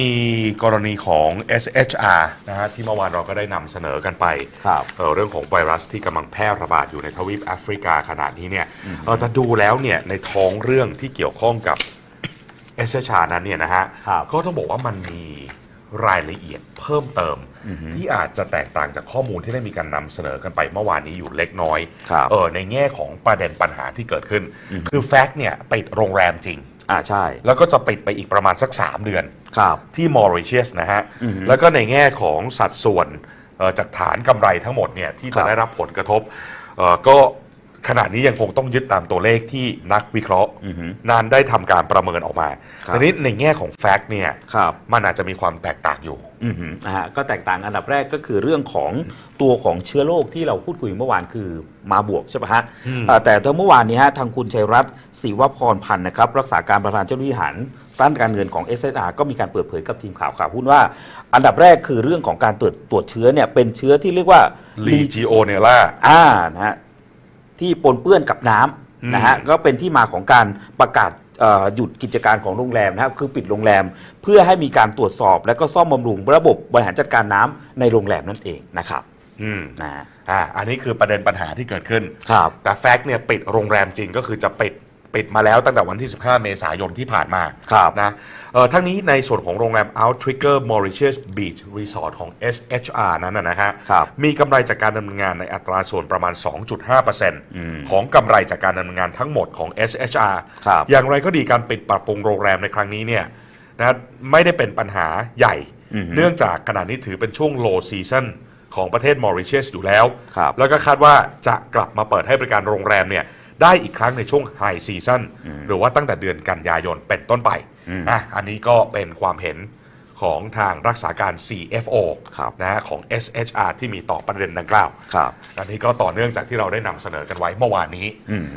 มีกรณีของ SHR นะฮะที่เมื่อวานเราก็ได้นำเสนอกันไปครับเอ่อเรื่องของไวรัสที่กำลังแพร่ระบาดอยู่ในทวีปแอฟริกาขนาดนี้เนี่ยเออแต่ดูแล้วเนี่ยในท้องเรื่องที่เกี่ยวข้องกับ SHR นั้นเนี่ยนะฮะครับ ก็ต้องบอกว่ามันมีรายละเอียดเพิ่มเติม ที่อาจจะแตกต่างจากข้อมูลที่ได้มีการนำเสนอกันไปเมื่อวานนี้อยู่เล็กน้อยครับ เออในแง่ของประเด็นปัญหาที่เกิดขึ้น คือแฟกต์เนี่ยปิดโรงแรมจริง อ่าใช่ แล้วก็จะปิดไปอีกประมาณสัก 3 เดือน ครับ ที่มอริเชียสนะฮะ อือฮึแล้วก็ในแง่ของสัดส่วนเอ่อจากฐานกำไรทั้งหมดเนี่ยที่ครัจะบ ได้รับผลกระทบเอ่อก็ขณะนี้ยังคงต้องยึดตามตัวเลขที่นักวิเคราะห์ อือฮึ นานได้ทำการประเมินออกมาครับแต่นี้ในแง่ของแฟกต์เนี่ยครับ มันอาจจะมีความแตกต่างอยู่ อือหือนะฮะก็แตกต่างอันดับแรกก็คือเรื่องของตัวของเชื้อโรคที่เราพูดคุยเมื่อวานคือมาบวกใช่ไหมฮะอืม เอ่อแต่ถ้าเมื่อวานนี้ฮะทางคุณชัยรัตน์ศรีวพรพันธ์นะครับรักษาการประธานเจ้าหน้าที่บริหารด้านการเงินของ s อ r ก็มีการเปิดเผยกับทีมข่าวข่าวหุ้นว่า อันดับแรกคือเรื่องของการตรวจตรวจเชื้อเนี่ยเป็นเชื้อที่เรียกว่าลีจีโอเนล่าอ่านะฮะที่ปนเปื้อนกับน้อืมำนะฮะก็เป็นที่มาของการประกาศเอ่อหยุดกิจการของโรงแรมนะครับคือปิดโรงแรมเพื่อให้มีการตรวจสอบ และก็ซ่อมบำรุงระบบบริหารจัดการน้ำในโรงแรมนั่นเองนะครับอืมนะฮะอ่าอันนี้คือประเด็นปัญหาที่เกิดขึ้นครับแต่แฟกต์เนี่ยปิดโรงแรมจริงก็คือจะปิด ปิดมาแล้วตั้งแต่วันที่ 15 เมษายนที่ผ่านมาครับนะเอ่อทั้งนี้ในส่วนของโรงแรม Outrigger Mauritius Beach Resort ของ SHR นั้นนะนะฮะครับมีกำไรจากการดำเนินงานในอัตราส่วนประมาณ 2.5%ของกำไรจากการดำเนินงานทั้งหมดของ SHR ครับ อย่างไรก็ดีการปิดปรับปรุงโรงแรมในครั้งนี้เนี่ยนะไม่ได้เป็นปัญหาใหญ่ อือฮึเนื่องจากขณะนี้ถือเป็นช่วง low season ของประเทศมอริเชียสอยู่แล้ว ครับ แล้วก็คาดว่าจะกลับมาเปิดให้บริการโรงแรมเนี่ย ได้อีกครั้งในช่วงไฮซีซั o นหรือว่าตั้งแต่เดือนกันยายนเป็นต้นไปอืมอะอันนี้ก็เป็นความเห็นของทางรักษาการ CFO ครับนะฮะของ SHR ที่มีต่อประเด็นดังกล่าวครับอันนี้ก็ต่อเนื่องจากที่เราได้นำเสนอกันไว้เมื่อวานนี้อืม